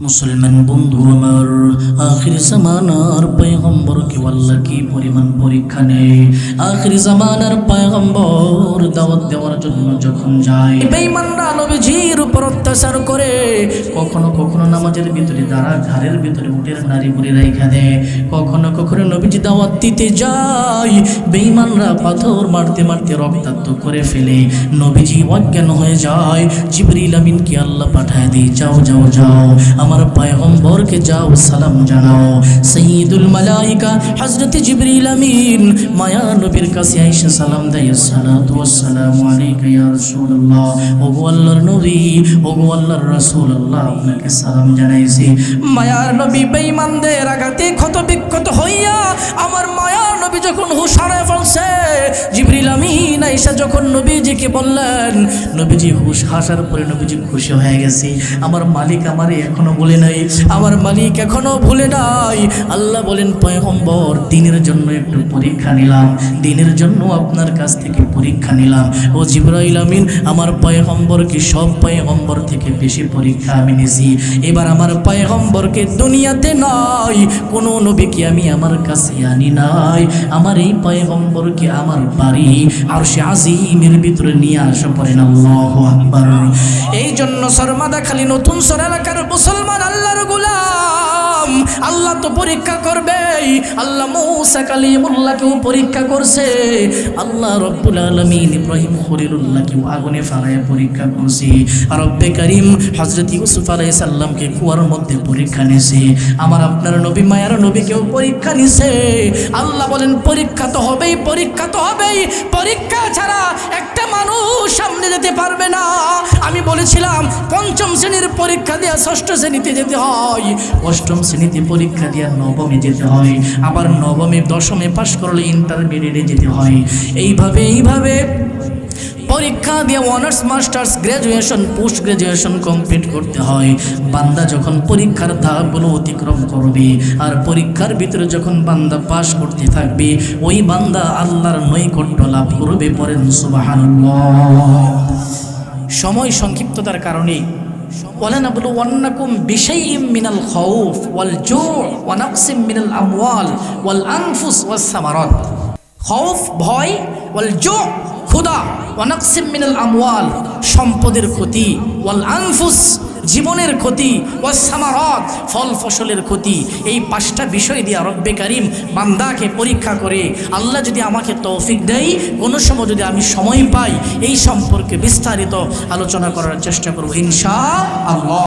মুসলমান বন্ধু আমার, আখির জামানার পয়গম্বরকে আল্লাহ কি পরিমাণ পরীক্ষা নেই আখির জামানার পয়গম্বর দাওয়াত দেওয়ার জন্য যখন যায় বেঈমানরা নবীজির উপর অত্যাচার করে, কখনো কখনো নামাজের ভিতরে দাঁড়া ঘাড়ের ভিতরে উটের নারী বুড়ি রেখা দেয়, কখনো কখনো নবীজি দাওয়াত দিতে যায়, বেঈমানরা পাথর মারতে মারতে রক্তাক্ত করে ফেলে। নবীজি অজ্ঞান হয়ে যায়, জিবরিল আমিনকে আল্লাহ পাঠায় দিয়ে, যাও যাও যাও, আমার পায়গম্বরকে যাও, সালাম জানাও। সঈদুল মালাইকা হযরত জিবরিল আমিন মায়া নবীর কাছে আইসা সালাম দেয়, সালাতু ওয়াসসালামু আলাইকা ইয়া রাসূলুল্লাহ। ওগো আল্লাহর নবী ক্ষত বিক্ষত আমার মায়ার যখন হুশ হারায় ফেলছে জিবরিল আমিন আইসা যখন নবীজিকে বললেন, নবীজি হুশ হাসার পরে নবীজি খুশি হয়ে গেছে। আমার মালিক আমার এখনও ভুলে নাই। আমার মালিক এখনও ভুলে নাই। আল্লাহ বলেন, পয়গম্বর, দিনের জন্য একটু পরীক্ষা নিলাম। দিনের জন্য আপনার কাছ থেকে পরীক্ষা নিলাম। ও জিব্রাইল আমিন, আমার পয়গম্বরকে সব পয়গম্বর থেকে বেশি পরীক্ষা আমি নিছি? এবার আমার পয়গম্বরকে দুনিয়াতে নাই, কোনো নবীকে আমি আমার কাছে আনি নাই। আমার এই পয়গম্বরকে আমার বাড়ি আর সে আজিমের ভিতরে নিয়ে আসা পড়েন। আল্লাহ এই জন্য সরমাদা খালি নতুন সর এলাকার তো পরীক্ষা করবেই। আল্লাহ মৌসা কালিমুল্লাহকেও পরীক্ষা করছে। আল্লাহ রব্বুল আলমিন ইব্রাহিম খলিলুল্লাহকেও আগুনে ফালায় পরীক্ষা করছে। রব্বে করিম হজরত ইউসুফ আলাই সাল্লামকে কুয়ার মধ্যে পরীক্ষা নিছে আমার আপনার নবী মায়ার নবীকেও পরীক্ষা নিছে আল্লাহ বলেন, পরীক্ষা তো হবেই, পরীক্ষা তো হবেই। পরীক্ষা ছাড়া একটা মানুষ সামনে যেতে পারবে না। আমি বলেছিলাম, পঞ্চম শ্রেণির পরীক্ষা দেওয়া ষষ্ঠ শ্রেণীতে যেতে হয়। অষ্টম শ্রেণীতে পরীক্ষা দেওয়া নবমে যেতে হয়। আবার নবমে, দশমে পাশ করলে ইন্টারমিডিয়েটে যেতে হয়। এইভাবে এইভাবে পরীক্ষা দিয়ে honours masters graduation post graduation complete করতে হয়। বান্দা যখন পরীক্ষার ধাপগুলো অতিক্রম করবে আর পরীক্ষার ভিতরে যখন বান্দা পাশ করতে থাকবে, ওই বান্দা আল্লাহর নৈকট্য লাভ করবে পরেন সুবহানাল্লাহ। সময় সংক্ষিপ্ততার কারণে ওয়ালানাবলু ওয়ান্নাকুম বিশাইইম মিনাল খাউফ ওয়াল জো ওয়া নাকসিম মিনাল আমওয়াল ওয়াল আনফুস ওয়াস সামারাত। খৌফ ভয়, ওয়াল জো ক্ষুদা ওয়ানাকসিম মিনাল আমওয়াল, সম্পদের ক্ষতি, ওয়াল আনফুস জীবনের ক্ষতি ও সামারত ফল ফসলের ক্ষতি, এই পাঁচটা বিষয় দিয়ে রব্বে কারিম বান্দাকে পরীক্ষা করে আল্লাহ যদি আমাকে তৌফিক দেয়, কোনো সময় যদি আমি সময় পাই, এই সম্পর্কে বিস্তারিত আলোচনা করার চেষ্টা করব ইনশা আল্লাহ